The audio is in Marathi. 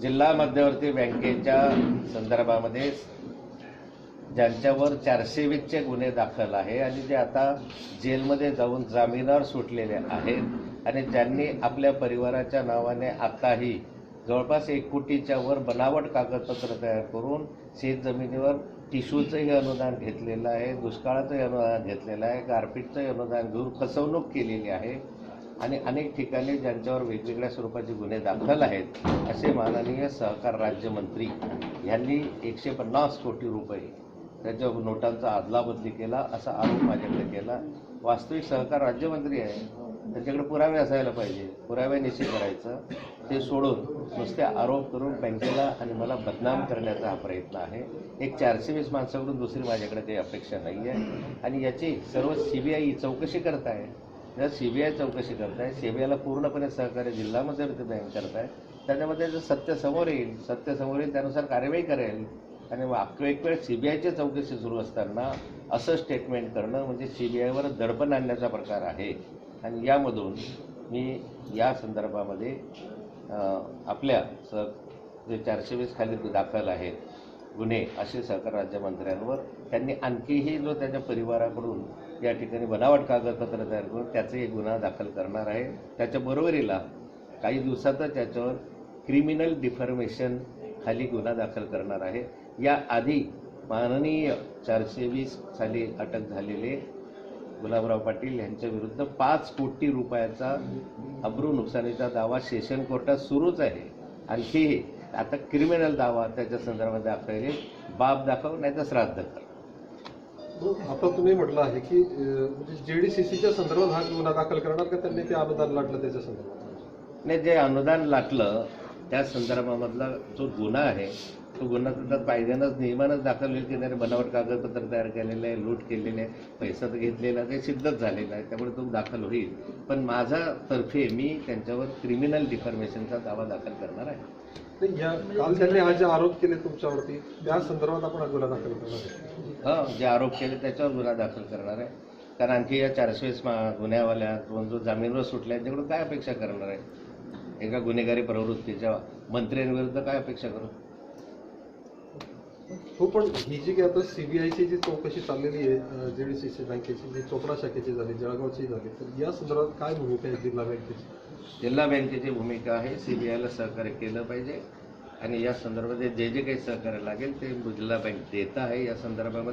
जिल्हा मध्यवर्ती बँकेच्या संदर्भामध्ये ज्यांच्यावर चारशे वीसचे गुन्हे दाखल आहे आणि जे आता जेलमध्ये जाऊन जामिनावर सुटलेले आहेत आणि ज्यांनी आपल्या परिवाराच्या नावाने आताही जवळपास एक कोटीच्या वर बनावट कागदपत्र तयार करून शेतजमिनीवर टिशूचंही अनुदान घेतलेलं आहे दुष्काळाचंही अनुदान घेतलेलं आहे गारपीटचंही अनुदान घेऊन फसवणूक केलेली आहे. आणि अनेक ठिकाणी ज्यांच्यावर वेगवेगळ्या स्वरूपाचे गुन्हे दाखल आहेत असे माननीय सहकार राज्यमंत्री यांनी एकशे पन्नास कोटी रुपये त्याच्या नोटांचा अदलाबदली केला असा आरोप माझ्याकडे केला. वास्तविक सहकार राज्यमंत्री आहे त्यांच्याकडे पुरावे असायला पाहिजे. पुराव्यानिशी करायचं. ते सोडून नुसते आरोप करून बँकेला आणि मला बदनाम करण्याचा हा प्रयत्न आहे. एक चारशे वीस माणसाकडून दुसरी माझ्याकडे काही अपेक्षा नाही आहे आणि याची सर्व सी बी आय चौकशी करत आहे जर सी बी आय चौकशी करताय सी बी आयला पूर्णपणे सहकार्य जिल्हा मध्यवर्ती बँक करताय त्याच्यामध्ये जर सत्य समोर येईल सत्य समोर येईल त्यानुसार कार्यवाही करेल आणि मग एक वेळ सी बी आयची चौकशी सुरू असताना असं स्टेटमेंट करणं म्हणजे सी बी आयवर दडपण आणण्याचा प्रकार आहे. आणि यामधून मी या संदर्भामध्ये आपल्या स जे चारशे वीस खाली दाखल आहेत गुन्हे असे सहकार राज्यमंत्र्यांवर त्यांनी आणखीही जो त्याच्या परिवाराकडून या ठिकाणी बनावट कागदपत्र तयार करून त्याचाही गुन्हा दाखल करणार आहे. त्याच्या बरोबरीला काही दिवसातच त्याच्यावर क्रिमिनल डिफॉर्मेशन खाली गुन्हा दाखल करणार आहे. या आधी माननीय चारशे वीस साली अटक झालेले गुलाबराव पाटील यांच्याविरुद्ध पाच कोटी रुपयाचा अब्रू नुकसानीचा दावा सेशन कोर्टात सुरूच आहे. आणखी आता क्रिमिनल दावा त्याच्या संदर्भात दाखल आहे. बाब दाखव नाही तर श्राद्ध कर. आता तुम्ही म्हटलं आहे की म्हणजे जेडीसीसीच्या संदर्भात हा गुन्हा दाखल करणार का त्यांनी ते अनुदान लाटलं त्याच्या संदर्भात? नाही जे अनुदान लाटलं त्या संदर्भामधला जो गुन्हा आहे तो गुन्हा सुद्धा कायद्यानंच नियमानंच दाखल होईल की त्याने बनावट कागदपत्र तयार केलेलं आहे लूट केलेली आहे पैसा तर घेतलेला ते सिद्धच झालेलं आहे त्यामुळे तो दाखल होईल. पण माझा तर्फे मी त्यांच्यावर क्रिमिनल डिफॉर्मेशनचा दावा दाखल करणार आहे. नाही काल त्यांनी आज जे आरोप केले तुमच्यावरती त्या संदर्भात आपण हा गुन्हा दाखल करणार आहे. हो जे आरोप केले त्याच्यावर गुन्हा दाखल करणार आहे. कारण आणखी या चारशे वीस मा- गुन्ह्यावाल्या किंवा जो जामीनवर सुटला यांच्याकडून काय अपेक्षा करणार आहे? एका गुन्हेगारी प्रवृत्तीच्या मंत्र्यांविरुद्ध काय अपेक्षा करू? हो पण ही जी काही आता सीबीआयची जी चौकशी चाललेली आहे जेडीसीसी बँकेची जी चोपडा शाखेची झाली जळगावची झाली तर या संदर्भात काय भूमिका आहे जिल्हा बँकेची? जिल्हा बँकेची भूमिका आहे सीबीआयला सहकार्य केलं पाहिजे. आणि या संदर्भात जे जे काही सहकार्य लागेल ते जिल्हा बँक देत आहे. या संदर्भामध्ये